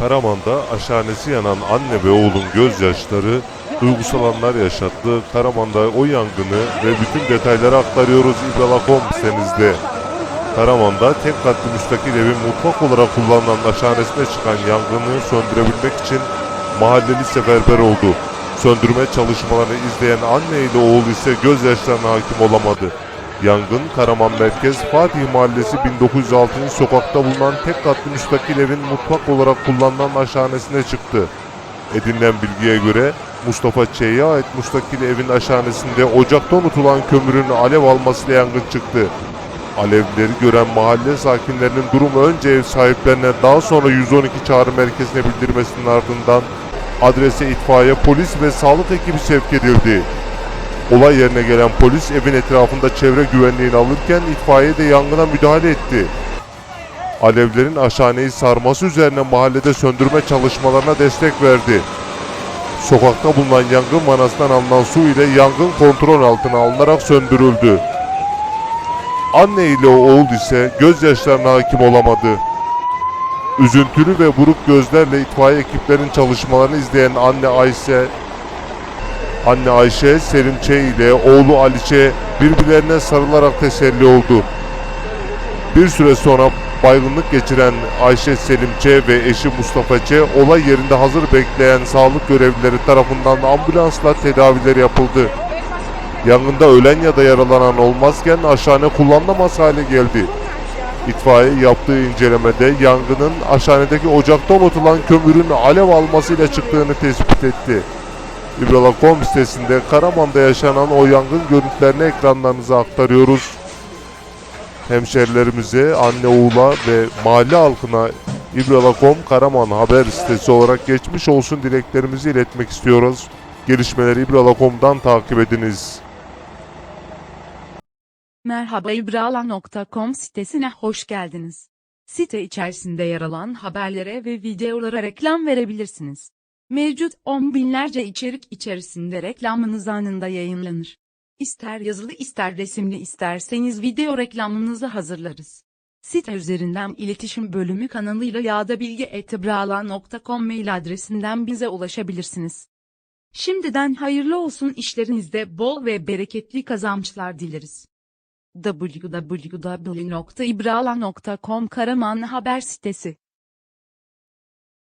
Karaman'da aşhanesi yanan anne ve oğlun gözyaşları duygusal anlar yaşattı. Karaman'da o yangını ve bütün detayları aktarıyoruz İbralakom senizde. Karaman'da tek katlı müstakil evin mutfak olarak kullanılan aşhanesine çıkan yangını söndürebilmek için mahalleli seferber oldu. Söndürme çalışmalarını izleyen anne ile oğul ise gözyaşlarına hakim olamadı. Yangın Karaman Merkez Fatih Mahallesi 1906. sokakta bulunan tek katlı müstakil evin mutfak olarak kullanılan aşhanesine çıktı. Edinilen bilgiye göre Mustafa Ç'ye ait müstakil evin aşhanesinde ocakta unutulan kömürün alev almasıyla yangın çıktı. Alevleri gören mahalle sakinlerinin durumu önce ev sahiplerine daha sonra 112 çağrı merkezine bildirmesinin ardından adrese itfaiye, polis ve sağlık ekibi sevk edildi. Olay yerine gelen polis evin etrafında çevre güvenliğini alırken itfaiye de yangına müdahale etti. Alevlerin aşhaneyi sarması üzerine mahallede söndürme çalışmalarına destek verdi. Sokakta bulunan yangın manasından alınan su ile yangın kontrol altına alınarak söndürüldü. Anne ile oğul ise gözyaşlarına hakim olamadı. Üzüntülü ve buruk gözlerle itfaiye ekiplerinin çalışmalarını izleyen anne Ayşe, anne Ayşe Selim Ç ile oğlu Ali Ç birbirlerine sarılarak teselli oldu. Bir süre sonra baygınlık geçiren Ayşe Selim Ç ve eşi Mustafa Ç olay yerinde hazır bekleyen sağlık görevlileri tarafından ambulansla tedavileri yapıldı. Yangında ölen ya da yaralanan olmazken aşhane kullanılamaz hale geldi. İtfaiye yaptığı incelemede yangının aşhanedeki ocakta unutulan kömürün alev almasıyla çıktığını tespit etti. İbrala.com sitesinde Karaman'da yaşanan o yangın görüntülerini ekranlarınıza aktarıyoruz. Hemşerilerimize, anne oğula ve mahalle halkına İbrala.com Karaman haber sitesi olarak geçmiş olsun dileklerimizi iletmek istiyoruz. Gelişmeleri İbrala.com'dan takip ediniz. Merhaba ibrala.com sitesine hoş geldiniz. Site içerisinde yer alan haberlere ve videolara reklam verebilirsiniz. Mevcut on binlerce içerik içerisinde reklamınız anında yayınlanır. İster yazılı ister resimli isterseniz video reklamınızı hazırlarız. Site üzerinden iletişim bölümü kanalıyla ya da bilgi.ibrala.com mail adresinden bize ulaşabilirsiniz. Şimdiden hayırlı olsun işlerinizde bol ve bereketli kazançlar dileriz www.ibrala.com Karaman Haber Sitesi